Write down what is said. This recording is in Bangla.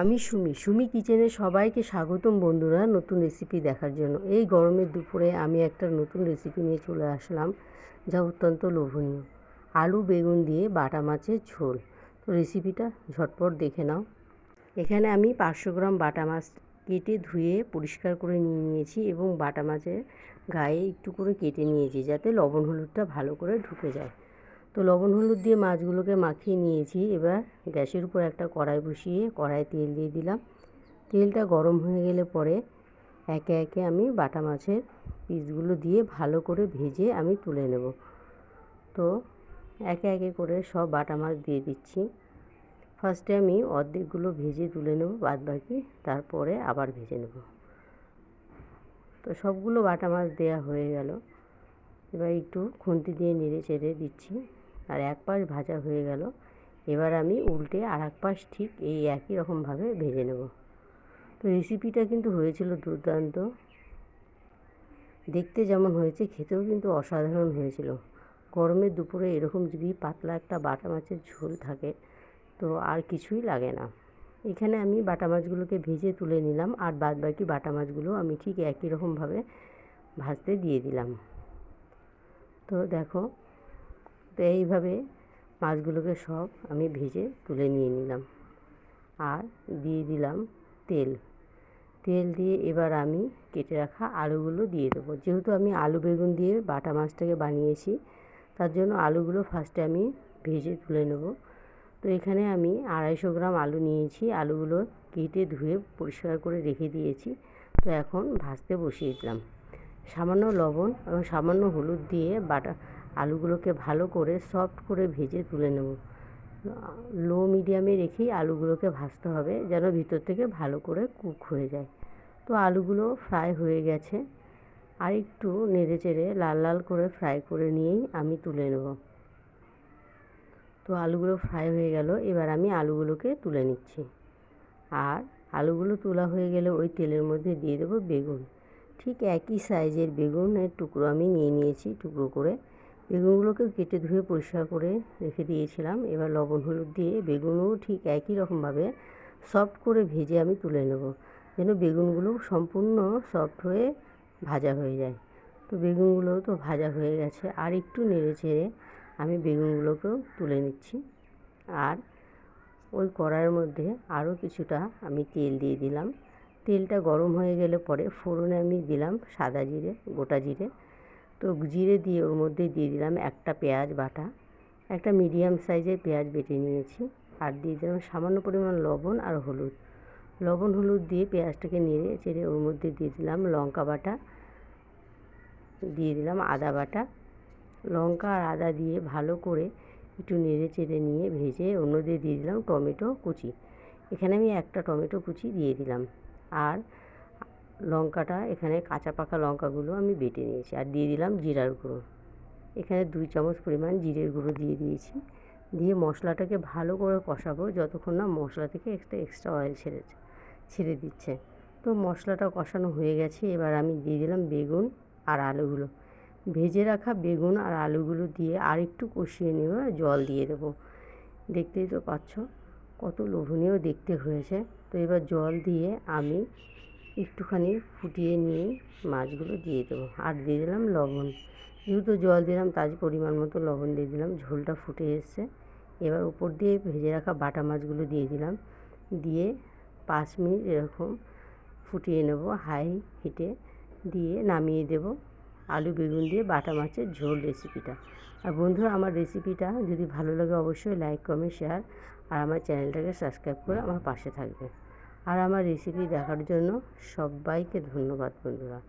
আমি সুমি। সুমি কিচেনে সবাইকে স্বাগতম বন্ধুরা নতুন রেসিপি দেখার জন্য। এই গরমের দুপুরে আমি একটা নতুন রেসিপি নিয়ে চলে আসলাম, যা অত্যন্ত লোভনীয়। আলু, বেগুন দিয়ে বাটা মাছের ঝোল। তো রেসিপিটা ঝটপট দেখে নাও। এখানে আমি পাঁচশো গ্রাম বাটা মাছ কেটে ধুয়ে পরিষ্কার করে নিয়ে নিয়েছি এবং বাটা মাছের গায়ে একটু করে কেটে নিয়েছি, যাতে লবণ হলুদটা ভালো করে ঢুকে যায়। তো লবণ হলুদ দিয়ে মাছগুলোকে মাখিয়ে নিয়েছি। এবার গ্যাসের উপর একটা কড়াই বসিয়ে কড়াই তেল দিয়ে দিলাম। তেলটা গরম হয়ে গেলে পরে একে একে আমি বাটা মাছের পিসগুলো দিয়ে ভালো করে ভেজে আমি তুলে নেব। তো একে একে করে সব বাটা মাছ দিয়ে দিচ্ছি। ফার্স্টে আমি অর্ধেকগুলো ভেজে তুলে নেব বাদ বাকি তারপরে আবার ভেজে নেব। তো সবগুলো বাটা মাছ দেওয়া হয়ে গেল। এবার একটু খুন্তি দিয়ে নেড়ে চেড়ে দিচ্ছি। আর এক পাশ ভাজা হয়ে গেল। এবার আমি উল্টে আর এক পাশ ঠিক এই একই রকমভাবে ভেজে নেব। তো রেসিপিটা কিন্তু হয়েছিল দুর্দান্ত। দেখতে যেমন হয়েছে, খেতেও কিন্তু অসাধারণ হয়েছিল। গরমের দুপুরে এরকম যদি পাতলা একটা বাটা মাছের ঝোল থাকে, তো আর কিছুই লাগে না। এখানে আমি বাটা মাছগুলোকে ভেজে তুলে নিলাম আর বাদ বাকি বাটা মাছগুলো আমি ঠিক একই রকমভাবে ভাজতে দিয়ে দিলাম। তো দেখো তো এইভাবে মাছগুলোকে সব আমি ভেজে তুলে নিয়ে নিলাম। আর দিয়ে দিলাম তেল। তেল দিয়ে এবার আমি কেটে রাখা আলুগুলো দিয়ে দেবো। যেহেতু আমি আলু বেগুন দিয়ে বাটা মাছটাকে বানিয়েছি, তার জন্য আলুগুলো ফার্স্টে আমি ভেজে তুলে নেব। তো এখানে আমি আড়াইশো গ্রাম আলু নিয়েছি। আলুগুলো কেটে ধুয়ে পরিষ্কার করে রেখে দিয়েছি। তো এখন ভাজতে বসিয়ে দিলাম। সামান্য লবণ এবং সামান্য হলুদ দিয়ে বাটা আলুগুলোকে ভালো করে সফট করে ভেজে তুলে নেব। লো মিডিয়ামে রেখেই আলুগুলোকে ভাজতে হবে যেন ভিতর থেকে ভালো করে কুক হয়ে যায়। তো আলুগুলো ফ্রাই হয়ে গেছে। আর একটু নেড়ে চেড়ে লাল লাল করে ফ্রাই করে নিয়েই আমি তুলে নেব। তো আলুগুলো ফ্রাই হয়ে গেল, এবার আমি আলুগুলোকে তুলে নিচ্ছি। আর আলুগুলো তোলা হয়ে গেলে ওই তেলের মধ্যে দিয়ে দেবো বেগুন। ঠিক একই সাইজের বেগুনের টুকরো আমি নিয়ে নিয়েছি টুকরো করে। বেগুনগুলোকেও কেটে ধুয়ে পরিষ্কার করে রেখে দিয়েছিলাম। এবার লবণ হলুদ দিয়ে বেগুনও ঠিক একই রকমভাবে সফট করে ভেজে আমি তুলে নেব, যেন বেগুনগুলো সম্পূর্ণ সফট হয়ে ভাজা হয়ে যায়। তো বেগুনগুলোও তো ভাজা হয়ে গেছে, আর একটু নেড়ে চেড়ে আমি বেগুনগুলোকেও তুলে নিচ্ছি। আর ওই কড়াইয়ের মধ্যে আরও কিছুটা আমি তেল দিয়ে দিলাম। তেলটা গরম হয়ে গেলে পরে ফোড়নে আমি দিলাম সাদা জিরে, গোটা জিরে। তো জিরে দিয়ে ওর মধ্যে দিয়ে দিলাম একটা পেঁয়াজ বাটা, একটা মিডিয়াম সাইজের পেঁয়াজ বেটে নিয়েছি আর দিয়ে দিলাম সামান্য পরিমাণ লবণ আর হলুদ। লবণ হলুদ দিয়ে পেঁয়াজটাকে নেড়ে চেড়ে ওর মধ্যে দিয়ে দিলাম লঙ্কা বাটা, দিয়ে দিলাম আদা বাটা। লঙ্কা আর আদা দিয়ে ভালো করে একটু নেড়ে চেড়ে নিয়ে ভেজে অন্য দিয়ে দিয়ে দিলাম টমেটো কুচি। এখানে আমি একটা টমেটো কুচি দিয়ে দিলাম। আর লঙ্কাটা, এখানে কাঁচা পাকা লঙ্কাগুলো আমি বেটে নিয়েছি আর দিয়ে দিলাম জিরার গুঁড়ো। এখানে দুই চামচ পরিমাণ জিরের গুঁড়ো দিয়ে দিয়েছি। দিয়ে মশলাটাকে ভালো করে কষাবো যতক্ষণ না মশলা থেকে একটা এক্সট্রা অয়েল ছেড়েছে ছেড়ে দিচ্ছে। তো মশলাটা কষানো হয়ে গেছে, এবার আমি দিয়ে দিলাম বেগুন আর আলুগুলো। ভেজে রাখা বেগুন আর আলুগুলো দিয়ে আর একটু কষিয়ে নেবে জল দিয়ে দেবো। দেখতেই তো পাচ্ছ কত লোভনীয় দেখতে হয়েছে। তো এবার জল দিয়ে আমি একটুখানি ফুটিয়ে নিয়ে মাছগুলো দিয়ে দেবো। আর দিয়ে দিলাম লবণ। যেহেতু জল দিলাম, তার পরিমাণ মতো লবণ দিয়ে দিলাম। ঝোলটা ফুটে এসছে। এবার উপর দিয়ে ভেজে রাখা বাটা মাছগুলো দিয়ে দিলাম। দিয়ে পাঁচ মিনিট এরকম ফুটিয়ে নেব। হাই হিটে দিয়ে নামিয়ে দেব আলু, বেগুন দিয়ে বাটা মাছের ঝোল রেসিপিটা। আর বন্ধুরা, আমার রেসিপিটা যদি ভালো লাগে, অবশ্যই লাইক, কমেন্ট, শেয়ার আর আমার চ্যানেলটাকে সাবস্ক্রাইব করে আমার পাশে থাকবে। আর আমার রেসিপি দেখার জন্য সবাইকে ধন্যবাদ বন্ধুরা।